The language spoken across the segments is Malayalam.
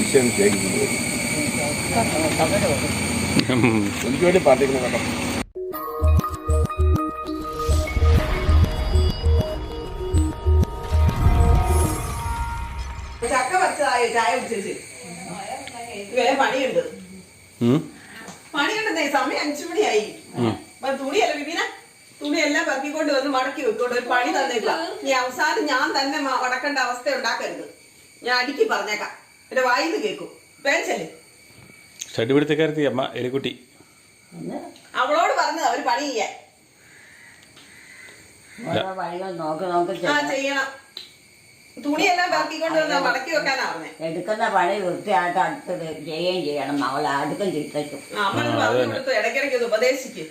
ഈശ്വരൻ. എനിക്ക് വേണ്ടി പ്രാർത്ഥിക്കണം കേട്ടോ ചക്ക പറിച്ചതായോ ചായ കുടിച്ചേച്ച് വേറെ പണിയുണ്ട് ഉം. പണിയുണ്ടെന്നേ സമയം അഞ്ചു മണിയായി അപ്പൊ തുണിയല്ല വിപിന തുണിയെല്ലാം പെറുക്കിക്കൊണ്ട് വന്ന് മടക്കി വെക്കൊണ്ട് ഒരു പണി തന്നേക്കാം നീ അവസാനം ഞാൻ തന്നെ മടക്കേണ്ട അവസ്ഥ ഉണ്ടാക്കരുത് ഞാൻ അടിക്കി പറഞ്ഞേക്കാം എന്റെ വായിന്ന് കേൾക്കും. പിടുത്തക്കാരത്തി അമ്മ എലിക്കുട്ടി. അവളോട് പറഞ്ഞത് അവർ പണി ചെയ്യാൻ. ഓരോ വഴികൾ നോക്കി നോക്കി ആ ചെയ്യണം. ചെയ്യണം. തുണിയെല്ലാം പെറുക്കിക്കൊണ്ട് വന്ന് മടക്കി വെക്കാനാ പറഞ്ഞേ. എടുക്കുന്ന പണി വൃത്തിയായിട്ട് അടുത്ത് ചെയ്യുകയും ചെയ്യണം. അവൾ അടുക്കും ചിട്ടയ്ക്കും അമ്മ ആ, അത് പറഞ്ഞു തന്നെ. കൊടുത്തു ഇടയ്ക്കിടയ്ക്ക് ഒന്ന് ഉപദേശിക്ക്.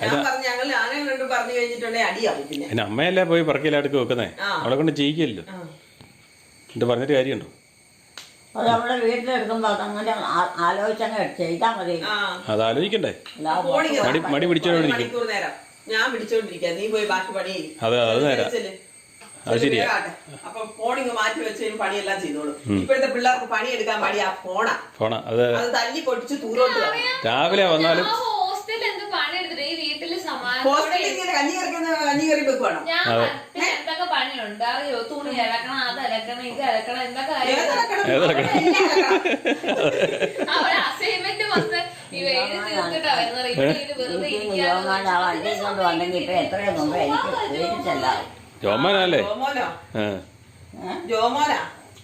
ഞാൻ അതാ. പറഞ്ഞു ഞങ്ങൾ ആനയും രണ്ടും പറഞ്ഞു കഴിഞ്ഞിട്ടുണ്ടെങ്കിൽ അടിയാവും പിന്നെ. എന്നെ അമ്മയല്ലേ പോയി പറക്കിയിലടുക്ക് വെക്കുന്നേ? ആ. അവളെ കൊണ്ട് ചെയ്യിക്കല്ലോ ആ. എന്നിട്ട് പറഞ്ഞിട്ട് കാര്യമുണ്ടോ? അത് നമ്മുടെ വീട്ടിലെടുക്കുമ്പോൾ അതങ്ങനെ ആ- ആലോചിച്ചങ്ങ് ചെയ്താൽ മതി. ആ. അത് ആലോചിക്കണ്ടേ മടി- മടി മടി ഒരു പിടിച്ചോണ്ടിരിക്കും. മണിക്കൂർ നേരം. ഞാൻ പിടിച്ചോണ്ടിരിക്കുക നീ പോയി ബാക്കി പണി ചെയ്യ്. അതെ, അത് നേരാ. ചെല്ല്. അത് ചെല്ല് ശരിയാ. വേഗാട്ടെ. അപ്പൊ ഫോണിങ് മാറ്റി വെച്ച് കഴിഞ്ഞ് പണിയെല്ലാം ചെയ്തോളൂ. ഇപ്പോഴത്തെ പിള്ളേർക്ക് പണിയെടുക്കാൻ ആ ഫോണാ. പോണ അത്. അത് തല്ലി പൊട്ടിച്ച് ദൂരോട്ട് കളയും. രാവിലെ വന്നാലും ഹോസ്റ്റലിൽ എന്ത് പണിയെടുത്തിട്ട് ഈ ഇങ്ങനെ കഞ്ഞി കറിക്കുന്ന കഞ്ഞി കറി വെക്കുവാണോ? ഞാൻ പിന്നെ എന്തൊക്കെ പണിയുണ്ട്? അറിയോ തുണി അലക്കണം അത് അലക്കണം ഇത് അലക്കണം എന്തൊക്കെ കാര്യം ഏതലക്കണം? ഏതലക്കണം? അവിടെ അസൈൻമെന്റ് വന്ന് തീർത്തിട്ടാ വരുന്നത്. വെറുതെ ജോമാനല്ലേ? ജോമോനോ?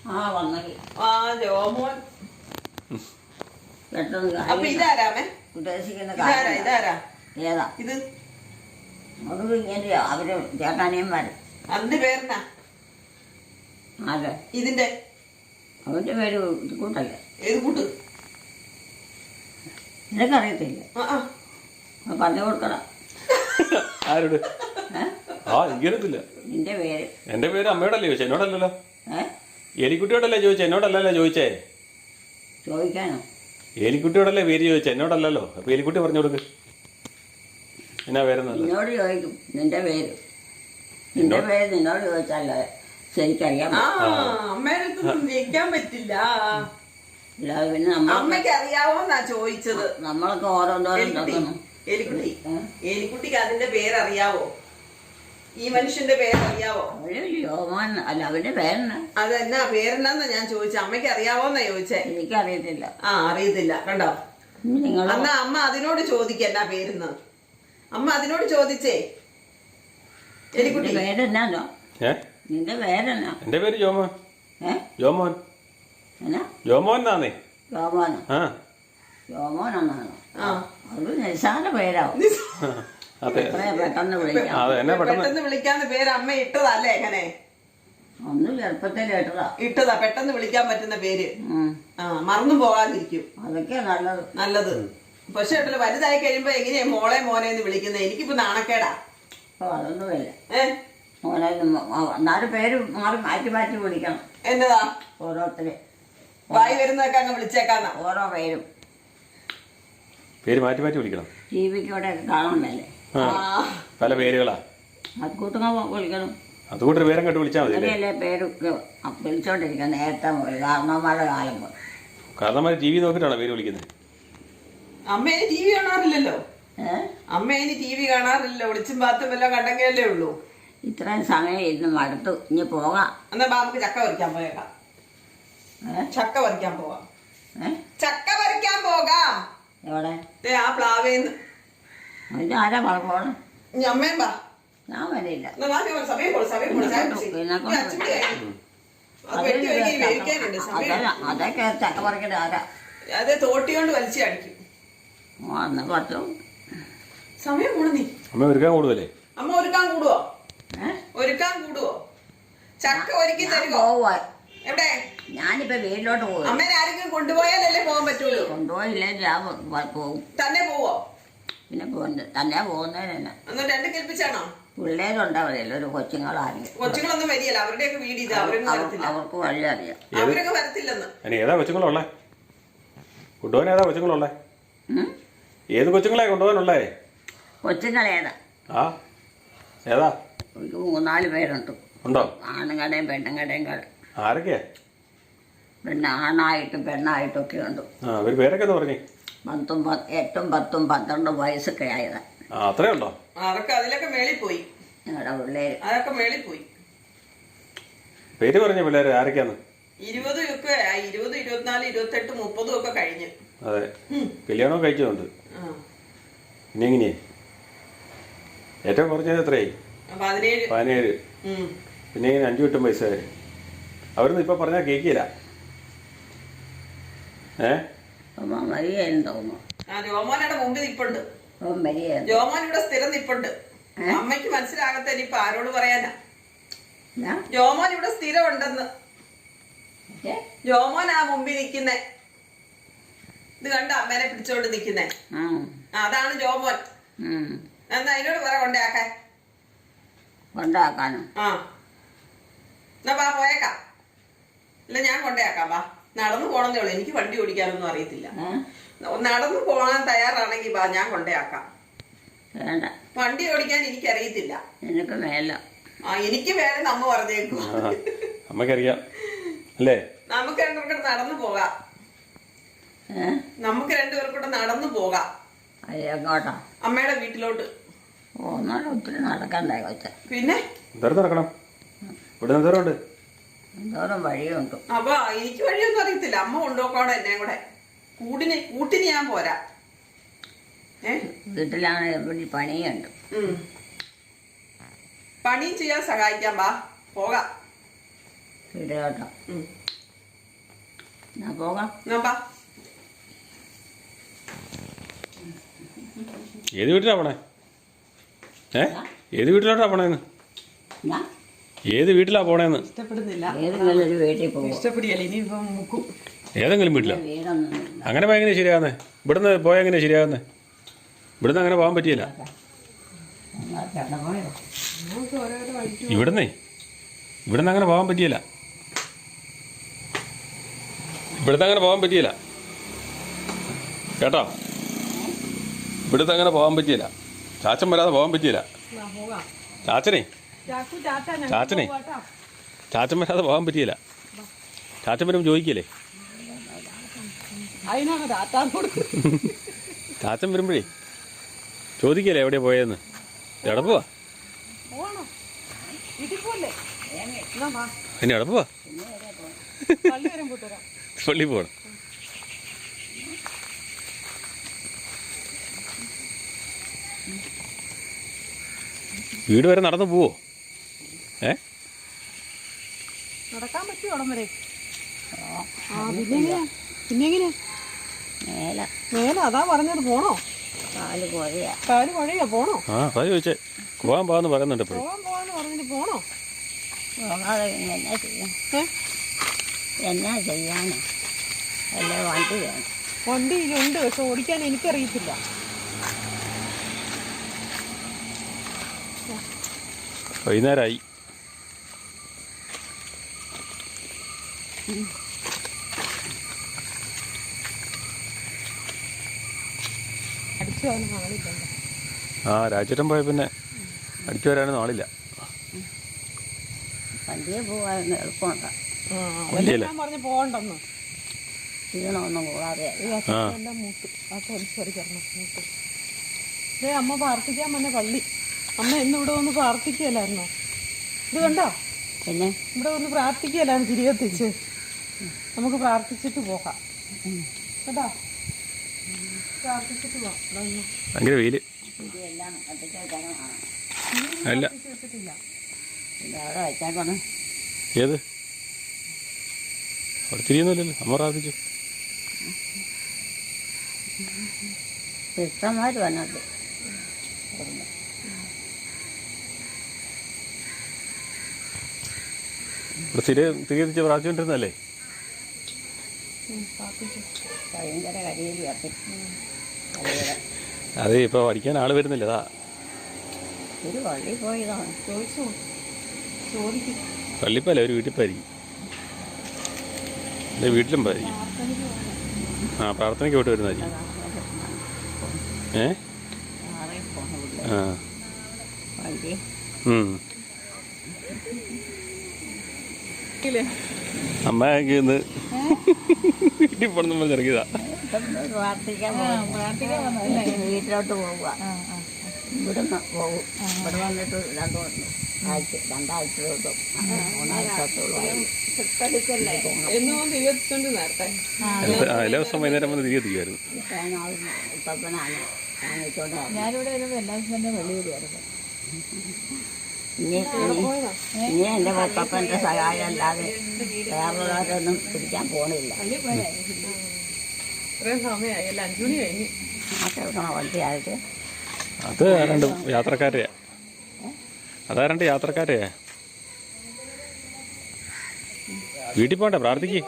ആ. ആ ജോമോൻ. അപ്പൊ ഇതാരാമേ? ഉദ്ദേശിക്കുന്ന ഇതാരാ ഇതാരാ? ഏതാ? ഇത് അത് ഇങ്ങനെയോ അവർ ചേട്ടാനിയന്മാര് അതിന്റെ പേരെന്നാ? അതെ ഇതിന്റെ? അവന്റെ പേര് ഇത് ഏത് കൂട്ട്? നിനക്കറിയത്തില്ല? ആ ആ. അത് പറഞ്ഞു കൊടുക്കടാ ആരോട്? ആ എനിക്കറിയത്തില്ല. നിന്റെ പേര്? എന്റെ പേര് അമ്മയോടല്ലേ ചോദിച്ചേ? എന്നോടല്ലല്ലോ. എലിക്കുട്ടിയോടല്ലേ ചോദിച്ചേ? എന്നോടല്ലല്ലോ ചോദിച്ചേ. ചോദിക്കാനോ? എലിക്കുട്ടിയോടല്ലേ പേര് ചോദിച്ചേ? എന്നോടല്ലല്ലോ. അപ്പൊ എലിക്കുട്ടി പറഞ്ഞു കൊടുക്ക്. എന്നാ പേരെന്നല്ല നിന്നോട് ചോദിക്കും നിന്റെ പേര്? നിന്റെ പേര് നിന്നോട് ചോദിച്ചാലോ ശരിക്കറിയാം പറ്റില്ല. അല്ലാതെ പിന്നെ നമ്മൾ അമ്മയ്ക്ക് അറിയാവോന്നാ ചോദിച്ചത്. നമ്മളൊക്കെ ഓരോന്നോരം നോക്കുന്നു. എലിക്കുട്ടി? എലിക്കുട്ടിക്ക് അതിന്റെ പേരറിയാവോ? ഈ മനുഷ്യന്റെ പേരറിയാവോ? അവർ യോമാൻ അല്ല അവന്റെ പേരെന്നാ? അതെന്നാ പേരെന്നാന്നാ ഞാൻ ചോദിച്ചത് അമ്മയ്ക്ക് അറിയാവോന്നാ ചോദിച്ചേ? എനിക്കറിയത്തില്ല. ആ അറിയത്തില്ല. കണ്ടോ? നിങ്ങൾ എന്നാ അമ്മ അതിനോട് ചോദിക്ക എന്നാ പേരെന്ന്. അമ്മ അതിനോട് ചോദിച്ചേ. എലിക്കുട്ടി. പേരെന്നാണോ നിന്റെ പേരെന്നാ? എന്റെ പേര് ജോമോൻ. ജോമോൻ. ജോമോൻ. എന്നാന്നേ ആ. അത് നിസ്സാര പേരാവും. അതെ. പെട്ടെന്ന് വിളിക്കാം. അതെ എന്നെ പെട്ടെന്ന് പെട്ടെന്ന് വിളിക്കാന്ന് പേര് അമ്മ ഇട്ടതല്ലേ എങ്ങനെ ഒന്ന് ചെറുപ്പത്തിൽ കേട്ടതാ ഇട്ടതാ പെട്ടെന്ന് വിളിക്കാൻ പറ്റുന്ന പേര്. ആ മറന്നു പോകാതിരിക്കും. അതൊക്കെ നല്ലത്. നല്ലത്. പക്ഷെ കേട്ടല്ലോ വലുതായി കഴിയുമ്പോ എങ്ങനെയാ മോളെ മോനെ എന്ന് വിളിക്കുന്നത് എനിക്കിപ്പോ നാണക്കേടാ. അതൊന്നുമില്ല മോനെ എന്നാലും പേര് മാറി മാറ്റി മാറ്റി വിളിക്കണം. എന്നതാ? ഓരോരുത്തരെ. വായി വരുന്നതൊക്കെ അങ്ങ് വിളിച്ചേക്കാന്നാ. ഓരോ പേരും. പേര് മാറ്റി മാറ്റി വിളിക്കണം. ടി വിക്കൂടെ പല പേരുകളാ. വിളിക്കണം. പേരും വിളിച്ചാൽ മതി അങ്ങനെയല്ലേ വിളിച്ചോണ്ടിരിക്കുക നേരത്തെ കാരണവന്മാരുടെ കാലം. മുതൽ കാരണം ടി വി നോക്കിയിട്ടാണോ പേര് വിളിക്കുന്നത് അമ്മ ഇനി ടി വി കാണാറില്ലല്ലോ? ഏ? അമ്മ ഇനി ടി വി കാണാറില്ലല്ലോ? ഒളിച്ചും പാത്തും എല്ലാം കണ്ടെങ്കിലല്ലേ ഉള്ളൂ. ഇത്രയും സമയം ഇരുന്ന് മടുത്തു. ഇനി പോകാം. എന്നാ ബാ നമുക്ക് ചക്ക പറിക്കാൻ പോയേക്കാം. ചക്ക പറിക്കാൻ പോവാം. ചക്ക പറിക്കാൻ പോകാം. എവിടെ? ആ പ്ലാവേന്ന്. ആരാ ഇനി അമ്മയും ബാ ഞാൻ അതൊക്കെ ചക്ക ആരാ? അത് തോട്ടി കൊണ്ട് വലിച്ചു അടിക്കും. ആ എന്നാ സമയം പോണു നീ അമ്മ ഒരുക്കാൻ കൂടുവല്ലേ? അമ്മ ഒരുക്കാൻ കൂടുവോ? ഒരുക്കാൻ കൂടുവോ? ചക്ക ഒരുക്കി തരുമോ പോവാ. എവിടെ? ഞാനിപ്പോ വീട്ടിലോട്ട് പോകും അമ്മേനെ ആരെങ്കിലും കൊണ്ടുപോയാലല്ലേ പോകാൻ പറ്റുള്ളൂ? കൊണ്ടുപോയില്ലേ ഞാൻ പോകും തന്നെ പോവോ? പിന്നെ പോകുന്നത് തന്നെ പോകുന്നതിന് അന്ന് രണ്ട് കേൾപ്പിച്ചാണോ പിള്ളേരുണ്ടാവില്ല ഒരു കൊച്ചുങ്ങളാരും കൊച്ചുങ്ങളൊന്നും വരികയല്ല അവരുടെയൊക്കെ വീട് ഇത് അവരൊന്നും വരത്തില്ല. അവർക്ക് വഴി അറിയാം. അവരൊക്കെ വരത്തില്ലെന്ന്. ഏതാ കൊച്ചുങ്ങളുള്ളേ? കൊണ്ടുപോകാൻ ഏതാ കൊച്ചുങ്ങളുള്ളേ? ഏത് കൊച്ചുങ്ങളെ കൊണ്ടുപോകാനുള്ളേ? കൊച്ചുങ്ങളേതാ? ആ ഏതാ? ഒരു മൂന്നാൽ പേരുണ്ട്. ഉണ്ടോ? ആണുങ്ങളുടെയും പെണ്ണുങ്ങളുടെയും കട ആരൊക്കെയാ? പിന്നെ ആണായിട്ടും പെണ്ണായിട്ടും ഒക്കെ ഉണ്ട്. ആ പേരൊക്കെ പറഞ്ഞു പറഞ്ഞേ. പത്തും പത്ത് എട്ടും പത്തും പന്ത്രണ്ടും വയസ്സൊക്കെ ആയതാ. ആ അത്രേ ഉണ്ടോ അതൊക്കെ അതിലൊക്കെ മേളിൽ പോയി ഞങ്ങളുടെ പിള്ളേര് അതൊക്കെ മേളിൽ പോയി പേര് പറഞ്ഞ പിള്ളേര് ആരൊക്കെയാന്ന്? ഇരുപതും ഒക്കെ ആയി. ഇരുപത് ഇരുപത്തിനാല് ഇരുപത്തെട്ട് മുപ്പതും ഒക്കെ കഴിഞ്ഞ്. അതെ. കല്യാണം കഴിച്ചതുണ്ട്. പിന്നെ എങ്ങനെയാ ഏറ്റവും കുറഞ്ഞത് എത്രയായി? പതിനേഴ്. പിന്നെ ഇങ്ങനെ അഞ്ചു കിട്ടും പൈസ വരെ. അവരൊന്നും ഇപ്പം പറഞ്ഞാൽ കേൾക്കില്ല ഏ? ജോമോനയുടെ മുമ്പിൽ നിപ്പുണ്ട്. ജോമോൻ ഇവിടെ സ്ഥിരം നിപ്പുണ്ട്. അമ്മയ്ക്ക് മനസ്സിലാകത്ത ഇനിയിപ്പൊ ആരോട് പറയാനാ? ജോമോൻ ഇവിടെ സ്ഥിരം ഉണ്ടെന്ന്? ജോമോൻ ആ മുമ്പിൽ നിക്കുന്നേ. ഇത് കണ്ട അമ്മേനെ പിടിച്ചോണ്ട് നിക്കുന്നേ? അതാണ് ജോമോൻ. എന്നാ അതിനോട് പറ കൊണ്ടാക്കാൻ കൊണ്ടാക്കാനോ? ആ. എന്നാ പാ പോയേക്കാം. ഇല്ല ഞാൻ കൊണ്ടേക്കാം വാ. നടന്നു പോണെന്നേ ഉള്ളൂ. എനിക്ക് വണ്ടി ഓടിക്കാനൊന്നും അറിയത്തില്ല? നടന്നു പോകാൻ തയ്യാറാണെങ്കിൽ വാ ഞാൻ കൊണ്ടേക്കാം. വേണ്ട. വണ്ടി ഓടിക്കാൻ എനിക്കറിയത്തില്ല. എനിക്ക് മേല. ആ എനിക്ക് വേറെ നമ്മ പറഞ്ഞേക്കും. നമുക്കറിയാം. അല്ലേ? നമുക്ക് നടന്നു പോകാം. നമുക്ക് രണ്ടുപേർക്കൂടെ നടന്നു പോകാം. എങ്ങോട്ടാ? അമ്മയുടെ വീട്ടിലോട്ട്. ഓ എന്നാലും ഒത്തിരി നടക്കണ്ടേ കൊച്ച. എന്തോരം പിന്നെ നടക്കണം? ഇവിടെ എന്തോരം വഴിയുണ്ട്. അപ്പൊ എനിക്ക് വഴിയൊന്നും അറിയത്തില്ല. അമ്മ കൊണ്ടുപോക്കോടെ എന്നെ കൂടെ. കൂടിന് കൂട്ടിന് ഞാൻ പോരാ. വീട്ടിലാണ് എവിടെ പണിയുണ്ട്. പണി ചെയ്യാൻ സഹായിക്കാം വാ. പോകാം. കേട്ടോ. ഞാൻ പോകാം. ഏത് വീട്ടിലാണ് പോണേ? ഏ? ഏത് വീട്ടിലോട്ടാ പോണേന്ന് ഏത് വീട്ടിലാ പോണേന്ന് ഇഷ്ടപ്പെടുന്നില്ല. ഏതെങ്കിലും ഒരു വീട്ടിൽ പോകും? ഇഷ്ടപ്പെടിയല്ല ഇനിയിപ്പം മുക്കും. ഏതെങ്കിലും വീട്ടിലാ? വീടൊന്നും അങ്ങനെ പോയാൽ എങ്ങനെ ശരിയാകുന്നേ ഇവിടുന്ന് പോയാൽ എങ്ങനെ ശരിയാകുന്നേ ഇവിടുന്ന് അങ്ങനെ പോകാൻ പറ്റിയില്ല. ഇവിടുന്ന് ഇവിടുന്നേ? ഇവിടുന്ന് അങ്ങനെ പോകാൻ പറ്റിയില്ല. ഇവിടുന്ന് അങ്ങനെ പോകാൻ പറ്റിയില്ല. കേട്ടോ? ഇവിടുന്ന് അങ്ങനെ പോകാൻ പറ്റിയില്ല. ചാച്ചൻ വരാതെ പോകാൻ പറ്റിയില്ല. ചാച്ചനെ. ചാച്ചനെ. ചാച്ചൻ വരാതെ പോകാൻ പറ്റിയില്ല. ചാച്ചൻ വരും ചോദിക്കില്ലേ? ചാച്ചൻ വരുമ്പോഴേ ചോദിക്കല്ലേ എവിടെ പോയെന്ന് എടപ്പുവാ ഇനി എടപ്പുവാ പള്ളി പോകണം വീട് വരെ നടന്നു പോവോ? ഏ? നടക്കാൻ പറ്റുമോ അവിടം വരെ? മേല. മേലെ അതാ പറഞ്ഞത്. പോണോ? കാൽ കോഴിയാ. കാൽ വഴിയാ പോണോ? ആ അതാ ചോദിച്ചേ. പോകാൻ പോകാന്ന് പറയുന്നുണ്ട് ഇപ്പോഴും പോവാൻ പോവാന്ന് പറഞ്ഞിട്ട് പോണോ? പോകാതെ പിന്നെ എന്നാ ചെയ്യാം? എന്നാ ചെയ്യാനോ? അല്ലേ വണ്ടി വേണം. വണ്ടി ഉണ്ട് പക്ഷെ ഓടിക്കാൻ എനിക്കറിയത്തില്ല. വൈകുന്നേരമായി ആ രാജേട്ടൻ പോയ പിന്നെ അടിച്ചു വരാനൊന്നും ആളില്ല വണ്ടിയെ പോകാൻ എളുപ്പമുണ്ട് പറഞ്ഞു പോകണ്ടെന്ന്. ക്ഷീണമൊന്നും കൂടാതെ. അമ്മ പ്രാർത്ഥിക്കാൻ വന്ന പള്ളി. അമ്മ ഇന്ന് ഇവിടെ വന്ന് പ്രാർത്ഥിക്കുകയല്ലായിരുന്നോ? ഇത് കണ്ടോ? പിന്നെ? ഇവിടെ വന്ന് തിരികെ തിരികെത്തിച്ച് നമുക്ക് പ്രാർത്ഥിച്ചിട്ട് പോകാം. കേട്ടോ? പ്രാർത്ഥിച്ചിട്ട് പോകാം. ഭയങ്കര വെയിൽ. അല്ല. ഏത്? അവിടെ തിരിയുന്നില്ലല്ലോ അമ്മ പ്രാർത്ഥിച്ചു. സിസ്റ്റർമാർ വന്നത് ഇവിടെ സ്ഥിര കരിയിൽ കത്തി അതെ ഇപ്പോൾ പഠിക്കാൻ ആൾ വരുന്നില്ല അതാ. ഒരു പള്ളി പോയതാണ്. ചോദിച്ചു? ചോദിക്കും. പള്ളിപ്പല്ല ഒരു വീട്ടിൽ പോയിരിക്കും അല്ലെ വീട്ടിലും പോയിരിക്കും ആ പ്രാർത്ഥനയ്ക്ക് പോയിട്ട് വരുന്നതായിരിക്കും ഏ? ആ. വീട്ടിൽ വീട്ടിലോട്ട് പോവുക. ഇവിടുന്ന് പോകും ഇവിടെ വന്നിട്ട് രണ്ടു ആഴ്ച രണ്ടാഴ്ചയോട്ടും മൂന്നാഴ്ചത്തോളം എന്നും തിരിച്ചുണ്ട് നേരത്തെ. എല്ലാ- ദിവസവും വൈകുന്നേരം വന്ന് തിരികെ എത്തിക്കുമായിരുന്നു. ഞാനിവിടെ വരുമ്പോൾ എല്ലാ ദിവസവും തന്നെ വെള്ളി വരുമായിരുന്നു ഇനി ഇനി- ഇനി എന്റെ പപ്പന്റെ സഹായം അല്ലാതെ വേറൊരാരൊന്നും പിടിക്കാൻ പോണില്ല. വണ്ടിയായിട്ട്. അത് രണ്ട് യാത്രക്കാരെയാ. അതാ രണ്ട് യാത്രക്കാരെയാ. വീട്ടിൽ പോണ്ടേ? പ്രാർത്ഥിക്കേ.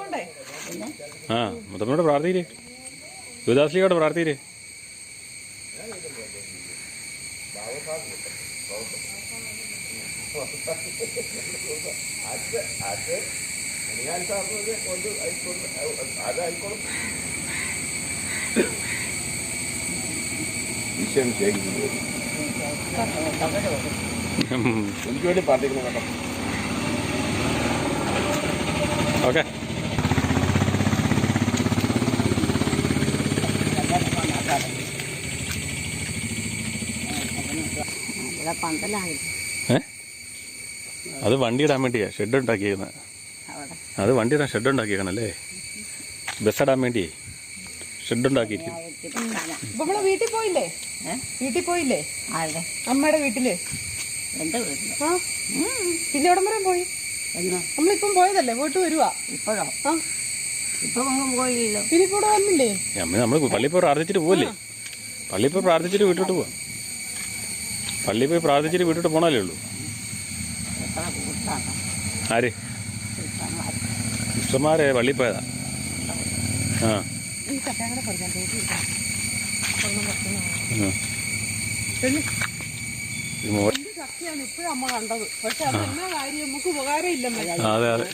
ആ മുതമ്മയോട് പ്രാർത്ഥിയില്ലേ യുവദാസ്ലിയോട് പ്രാർത്ഥിയില്ലേ വിഷയം ശേഖരിക്കുന്നത് എനിക്ക് വേണ്ടി പ്രാർത്ഥിക്കണം കേട്ടോ ഓക്കെ ഇവിടെ പന്തലായി ഏ അത് വണ്ടി ഇടാൻ വേണ്ടിയാ ഷെഡ് ഉണ്ടാക്കിയേക്കുന്നത് അത് വണ്ടി ഇടാൻ ഷെഡ് ഉണ്ടാക്കിയേക്കണല്ലേ ബസ് ഇടാൻ വേണ്ടി ഷെഡ് ഉണ്ടാക്കിയിരിക്കും ആയിരത്തി ഇപ്പൊ നമ്മൾ വീട്ടിൽ പോയില്ലേ? വീട്ടിൽ പോയില്ലേ? അമ്മയുടെ വീട്ടിൽ. ആ പിന്നെ എവിടം വരെ പോയി? നമ്മളിപ്പം പോയതല്ലേ പോയിട്ട് വരുവാ. ഇപ്പോഴോ? ആ. പോയില്ലല്ലോ. പിന്നെ ഇപ്പൊ ഇവിടെ വന്നില്ലേ നമ്മൾ പള്ളിയിൽ പോയി പ്രാർത്ഥിച്ചിട്ട് പോവല്ലേ? പള്ളിയിൽ പോയി പ്രാർത്ഥിച്ചിട്ട് വീട്ടിലോട്ട് പോവാം. പള്ളിയിൽ പോയി പ്രാർത്ഥിച്ചിട്ട് വീട്ടിലോട്ട് പോണല്ലേ ഉള്ളൂ. ആര്? സിസ്റ്റർമാരെ പള്ളിയിൽ പോയതാ. ആ. അത് അതെ അതെ.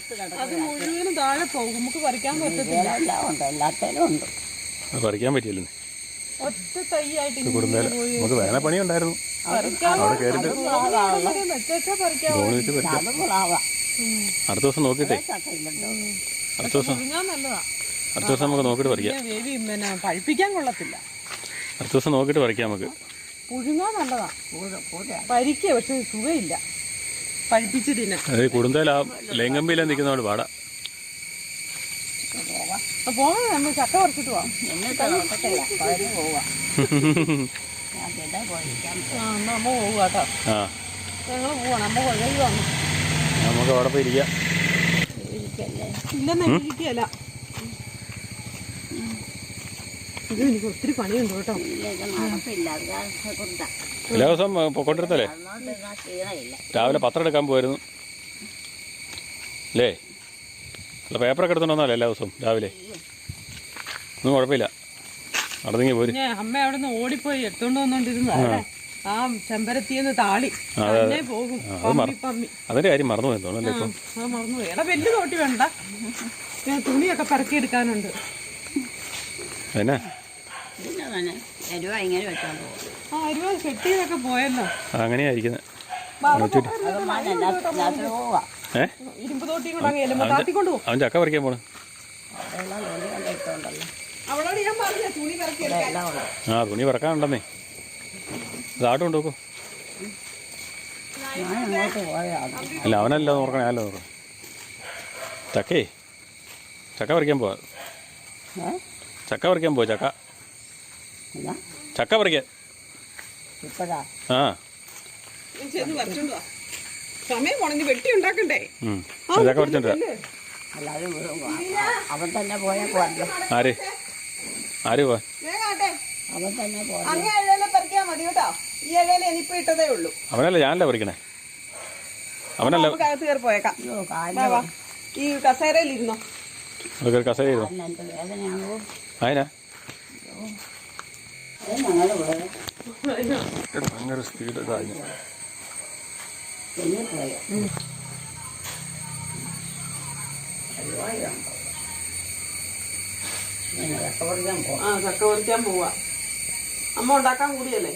അത് മുഴുവനും താഴെ പോകും. നമുക്ക് പറിക്കാൻ പറ്റത്തില്ല. പറിക്കാൻ ഒറ്റ തൈയായിട്ട് നമുക്ക് വേന പണി ഉണ്ടായിരുന്നു. അവിടെ കേറിട്ട് അടുത്ത ദിവസം നോക്കിട്ടെ അടുത്ത ദിവസം അടുത്ത ദിവസം നമുക്ക് നോക്കിയിട്ട് പറിക്കാം. പഴിപ്പിക്കാൻ കൊള്ളത്തില്ല. അടുത്ത ദിവസം നോക്കിയിട്ട് പറിക്കാം നമുക്ക്. പുഴുങ്ങാൻ നല്ലതാ. പരിക്കുക പക്ഷെ സുഖമില്ല പഴിപ്പിച്ച് കുടുംബയിൽ ആ ലേങ്കമ്പിയിലെ നിൽക്കുന്നതുകൊണ്ട് പാടാ. പോവാം നമ്മൾ ചക്ക പറിച്ചിട്ട് പോവാം. എന്നിട്ട് നോക്കത്തില്ല കുഴഞ്ഞു പോവാ. ഞാൻ ആ എന്നാ അമ്മ പോവുക കേട്ടോ. ആ. ഞങ്ങൾ പോവാണ്. അമ്മ കുഴഞ്ഞു വന്നു. നമുക്ക് അവിടെ പോയി ഇരിക്കാം. പോയിരിക്കല്ലേ ഇല്ലെന്ന് ഇരിക്കുകയല്ല ഇത് എനിക്ക് ഒത്തിരി പണിയുണ്ട് കേട്ടോ. എല്ലാ ദിവസം ക്ഷീണമില്ല. രാവിലെ പത്രം എടുക്കാൻ പോയിരുന്നു. അല്ലേ അല്ല പേപ്പറൊക്കെ എടുത്തോണ്ട് വന്നാലേ എല്ലാ ദിവസവും രാവിലെ? ഒന്നും കുഴപ്പമില്ല. നടന്നെങ്കിൽ പോര്. അമ്മ അവിടെ നിന്ന് ഓടിപ്പോയി എടുത്തോണ്ട് വന്നോണ്ടിരുന്ന. ആ. ചെമ്പരത്തിന്ന് താളി. തന്നെ പോകും. പമ്മി പമ്മി. അതിന്റെ കാര്യം മറന്നു പോയി അല്ലേ ഇപ്പം? ആ മറന്നുപോയി എടാ വലിയ തോട്ടി വേണ്ട. ഞാൻ തുണിയൊക്കെ പറക്കി എടുക്കാനുണ്ട്. എന്നാ അങ്ങനെയായിരിക്കുന്നത് അവൻ ചക്ക പറിക്കാൻ പോണ്. അവളോട് ഞാൻ പറഞ്ഞു തുണി പറക്കി ആ തുണി പറക്കാനുണ്ടെന്നേ. ഇതാട്ടും ഉണ്ടോ ഞാൻ അങ്ങോട്ട് പോയാണ് അല്ല അവനല്ല നോക്കണേ അല്ല നോക്കണം. ചക്കേ ചക്ക പറിക്കാൻ പോവാ. ചക്ക പറിക്കാൻ പോവാ ചക്ക. ചക്ക പറിക്കാൻ. ആ. സമയം പോണെന്ന് വെട്ടി ഉണ്ടാക്കണ്ടേ? ചക്ക പറിച്ചോണ്ട് അവൻ തന്നെ പോയാൽ ആര്? ആര് അവൻ തന്നെ പോയ അങ്ങേ ഇഴയിലെ പറിക്കാ മതി കേട്ടോ. ഈ ഇഴയിൽ എനിക്കിപ്പോ ഇട്ടതേ ഉള്ളൂ. അവനല്ല ഞാനല്ല പറിക്കണേ. അവനല്ല നമുക്ക് അകത്ത് കയറി പോയേക്കാം. അയ്യോ വാ, കാലിന് വാ. ഈ കസേരയിൽ ഇരുന്നോ അതൊക്കെ കസേര ചെയ്തോ? കാലിന് എന്ത് വേദനയാണോ? അതിനാ? അത് ഞങ്ങളുടെ ഇവിടെ ഭയങ്കര സ്പീഡ് ആ ചക്ക പറിക്കാൻ പോവാ. അമ്മ ഉണ്ടാക്കാൻ കൂടിയല്ലേ?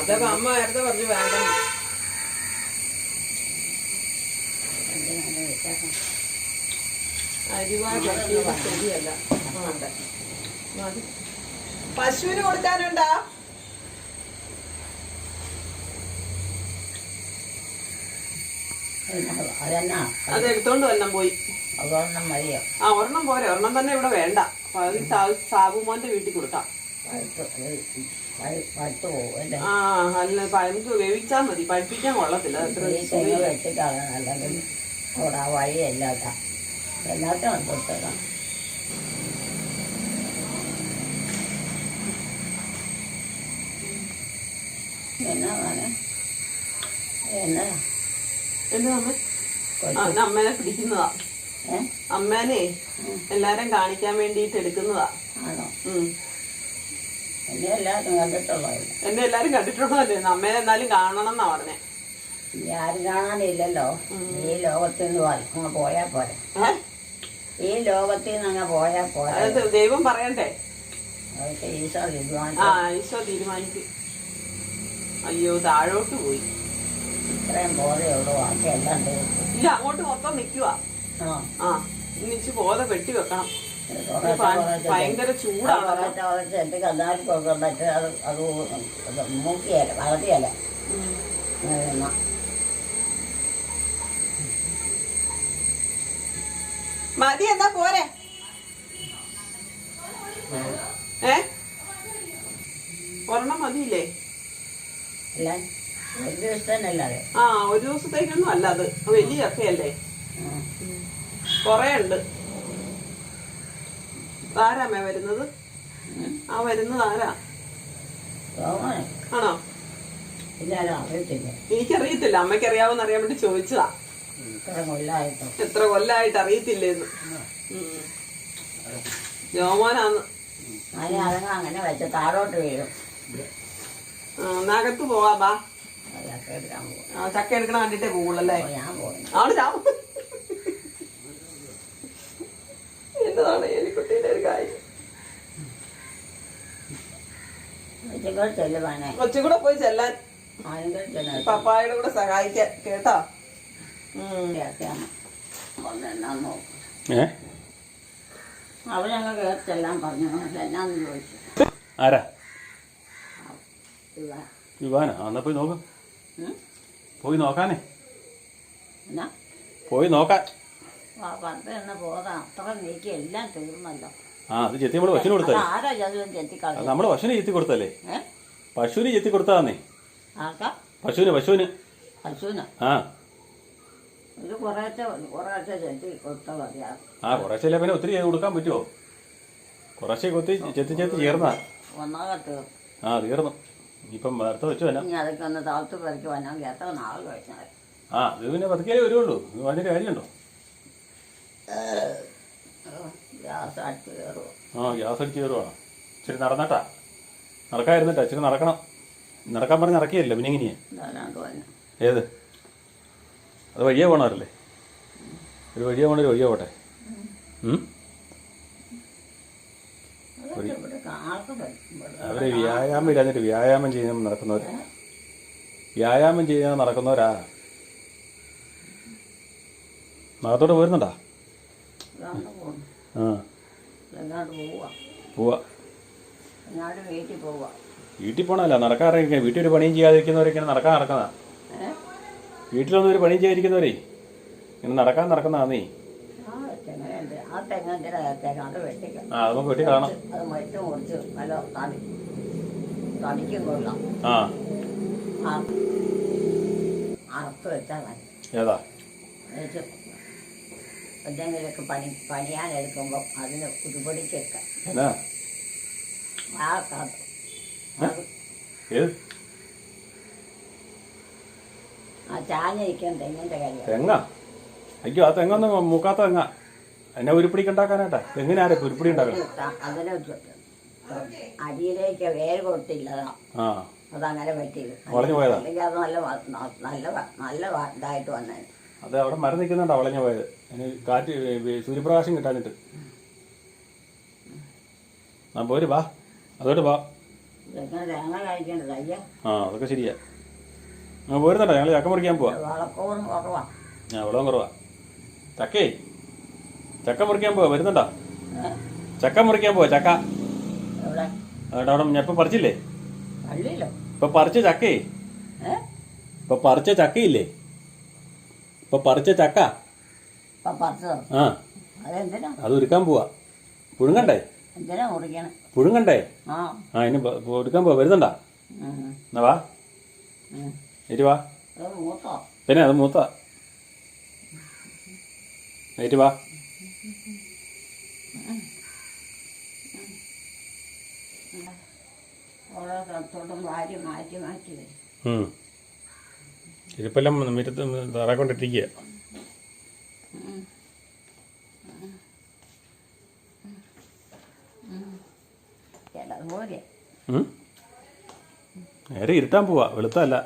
അതൊക്കെ അമ്മ നേരത്തെ പറഞ്ഞു വേണ്ട. അരിവാ ശരിയല്ല. പശുവിന് കൊടുക്കാനുണ്ടാ? അത് എടുത്തോണ്ട് വന്നം പോയി. മതിയോ? ആ ഒരെണ്ണം പോരെ. ഒരെണ്ണം തന്നെ ഇവിടെ വേണ്ട. അത് സാബുമോന്റെ വീട്ടിൽ കൊടുക്കാം. ആ അല്ല പഴുത്ത് വേവിച്ചാ മതി. പഴുപ്പിക്കാൻ കൊള്ളത്തില്ല. അവിടെ ആ എല്ലാത്തും കൊടുത്തേക്കാം. എന്നാ എന്നാ എന്താ അമ്മ ആ, ഇത് അമ്മേനെ പിടിക്കുന്നതാ. അമ്മേനെ എല്ലാരും കാണിക്കാൻ വേണ്ടിട്ട് എടുക്കുന്നതാ. ആണോ? എന്നെ എല്ലാവരും കണ്ടിട്ടുള്ളതല്ല? എന്നെ എല്ലാരും കണ്ടിട്ടുള്ളതല്ലേ? അമ്മേനെ എന്നാലും കാണണം എന്നാ പറഞ്ഞേ ആരും കാണാനില്ലല്ലോ. ഈ ലോകത്തിൽ നിന്ന് അങ്ങ് പോയാ പോരെ. ഈ ലോകത്തിൽ നിന്ന് അങ്ങ് പോയാ പോരെ. ദൈവം പറയണ്ടേ? ഈശോ തീരുമാനിച്ചു. ആ ഈശോ തീരുമാനിക്കും അയ്യോ താഴോട്ട് പോയി. ഇത്രയും തീർത്തു ഇല്ല അങ്ങോട്ട് മൊത്തം നിക്കുവാ. ആ. ഇന്നിച്ച് ബോധ വെട്ടി വെക്കണം. ഭയങ്കര ചൂടാണ് അത്. അത് അത് മൂക്കിയല്ല വളർത്തിയല്ല ഉം. മതി എന്നാ പോരെ. ഏ. ഒരെണ്ണം മതിയില്ലേ? അല്ല ആ ഒരു ദിവസത്തേക്കൊന്നും അല്ല അത്. വലിയ ചക്കയല്ലേ കൊറേ ഉണ്ട് ആരാമേ വരുന്നത്? ആ വരുന്നത് ആരാ? ആണോ? എനിക്കറിയത്തില്ല. അമ്മയ്ക്ക് അറിയാവുന്ന അറിയാൻ വേണ്ടി ചോദിച്ചതാ. എത്ര കൊല്ലായിട്ട് അറിയത്തില്ലേന്ന്. ജോമോനാന്ന്. അങ്ങനെ വെച്ച താഴോട്ട് വീഴും. എന്നാ പോവാ ബാ. അതൊക്കെ എടുക്കാൻ പോകും ആ, ചക്ക എടുക്കണ കണ്ടിട്ടേ പോകുള്ളല്ലേ ഞാൻ പോകും ആണ് ഞാൻ എന്നതാണ് എലിക്കുട്ടീന്റെ ഒരു കാര്യം. വെച്ചുകൾ ചെല്ലുവാനെ കൊച്ചുകൂടെ പോയി ചെല്ലാൻ. പപ്പായുടെ കൂടെ സഹായിക്കാൻ. കേട്ടോ? അവരങ്ങ് കേട്ടെല്ലാം പറഞ്ഞു. എന്നാന്ന് ചോദിച്ചു. ആരാ? വിവാന എന്നാ പോയി നോക്ക്? പോയി നോക്കാനേ. എന്നാ? പോയി നോക്കാൻ. പോകാം. അത്ര നീക്കി എല്ലാം തീർന്നല്ലോ. ആ അത് ചെത്തി നമ്മൾ പശുവിന് കൊടുത്തല്ലേ ആരാ ചെത്തിക്കളഞ്ഞു നമ്മൾ പശുവിന് ചെത്തി കൊടുത്തല്ലേ? പശുവിന് ചെത്തി കൊടുത്താന്നേ ആർക്കാ? പശുവിന് പശുവിന്. പശുവിന്? ആ. ഒരു കുറേശ്ശെ കുറേശ്ശെ ചെത്തി കൊടുത്താൽ മതിയാകും ആ. കുറേശ്ശെ പിന്നെ ഒത്തിരി ചെയ്ത് കൊടുക്കാൻ പറ്റുമോ കുറേശ്ശെ കൊത്തി ചെത്തി ചെത്തി ചേർന്നാ. ഒന്നാകെ തീർന്നു. ആ തീർന്നു. ഇപ്പം അടുത്ത വെച്ചു ഇനി അതൊക്കെ ഒന്ന് താഴ്ത്തു പതുക്കി വന്നെങ്കിൽ എത്ര നാൾ കഴിച്ചാൽ ആ അത് പിന്നെ പതുക്കെ വരുള്ളൂ. ഇത് അതിന്റെ കാര്യമുണ്ടോ? ഗ്യാസ് അടിച്ച് കയറുമോ ആ ഗ്യാസ് അടിച്ച് കയറുവാണ് ഇച്ചിരി നടന്നട്ടാ. ഇച്ചിരി നടക്കണം. നടക്കാൻ പറഞ്ഞ് നടക്കിയല്ലോ പിന്നെ എങ്ങനെയാ വന്നു ഏത്? അത് വഴിയേ പോണവരല്ലേ? ഒരു വഴിയേ പോണ ഒരു വഴിയേ പോട്ടെ. ഉം? ആൾക്ക് അവർ വ്യായാമം ഇല്ലാഞ്ഞിട്ട് വ്യായാമം ചെയ്യാൻ നടക്കുന്നവര്? വ്യായാമം ചെയ്യാൻ നടക്കുന്നവരാ? നാത്തോട്ട് പോരുന്നുണ്ടാ? ആ. പോവാ. വീട്ടിൽ പോണല്ല നടക്കാറിരിക്കുക വീട്ടിൽ ഒരു പണിയും ചെയ്യാതിരിക്കുന്നവരൊക്കെ നടക്കാൻ നടക്കുന്നതാ. വീട്ടിലൊന്നും ഒരു പണിയും ചെയ്യാതിരിക്കുന്നവരേ ഇങ്ങനെ നടക്കാൻ നടക്കുന്നതാന്നേ. ആ തെങ്ങന്റെ ആ അത് നമുക്ക് വെട്ടി കാണാം അത് മറ്റും മുറിച്ച് നല്ല തടി തടിക്കും കൊള്ളാം. ആ. ആ. അറുത്ത് വെച്ചാൽ മതി. ഏതാ? വെച്ച് എന്തെങ്കിലുമൊക്കെ പണി പണിയാനെടുക്കുമ്പോൾ അതിന് ഉരുപടിക്കൊക്കെ എന്നാ? ആ ഏത്? ചാഞ്ഞിരിക്കാൻ തെങ്ങിന്റെ കാര്യം തെങ്ങ? അയ്യോ ആ തെങ്ങൊന്നും മൂക്കാത്ത തെങ്ങ. എന്നെ ഉരുപ്പിടിക്ക് ഉണ്ടാക്കാനായിട്ടാ? തെങ്ങിനാരെ ഉരുപ്പിടി ഉണ്ടാക്കണം? അതിന് അരിയിലേക്ക് വേര് കൊടുത്തില്ലതാ. ആ. അതങ്ങനെ പറ്റിയത്. വളഞ്ഞു പോയതാ? അല്ലെങ്കിൽ അത് നല്ല നല്ല വ- നല്ല ഇതായിട്ട് വന്നേ അത് അവിടെ മരം നിൽക്കുന്നുണ്ടോ വളഞ്ഞു പോയത്. ഇനി കാറ്റ് സൂര്യപ്രകാശം കിട്ടാനിട്ട്. ആ പോര് വാ. അതോട്ട് വാ. ആ അതൊക്കെ ശരിയാ. ആ പോരുന്നുണ്ടോ ഞങ്ങൾ ചക്ക മുറിക്കാൻ പോവാ. വളക്കൂറും കുറവാ. ആ വെള്ളം കുറവാ. ചക്കേ. ചക്ക മുറിക്കാൻ പോവാ വരുന്നുണ്ടോ? ചക്ക മുറിക്കാൻ പോവാ ചക്ക. അവിടെ ഞാൻ ഇപ്പൊ പറിച്ചില്ലേ? ഇപ്പൊ പറിച്ച ചക്കേ? ഇപ്പൊ പറിച്ച ചക്കയില്ലേ? ഇപ്പൊ പറിച്ച ചക്ക? ആ. അത് ഒരുക്കാൻ പോവാ. പുഴുങ്ങണ്ടേ? പുഴുങ്ങണ്ടേ? ആ. ഇനി ഒരുക്കാൻ പോവാ. വരുന്നുണ്ടാ? എന്നാ വാ. ഉം. വാ. അത് മൂത്തോ? പിന്നെ അത് മൂത്ത ഏറ്റ് വാ. ഓരോ സ്ഥലത്തോട്ടും വാരി മാറ്റി മാറ്റി വരും. ഉം. ഇരിപ്പെല്ലാം മിറ്റത്ത് താറാക്കൊണ്ടിരിക്കുക നേരെ ഇരുട്ടാൻ പോവാ. വെളുത്തല്ല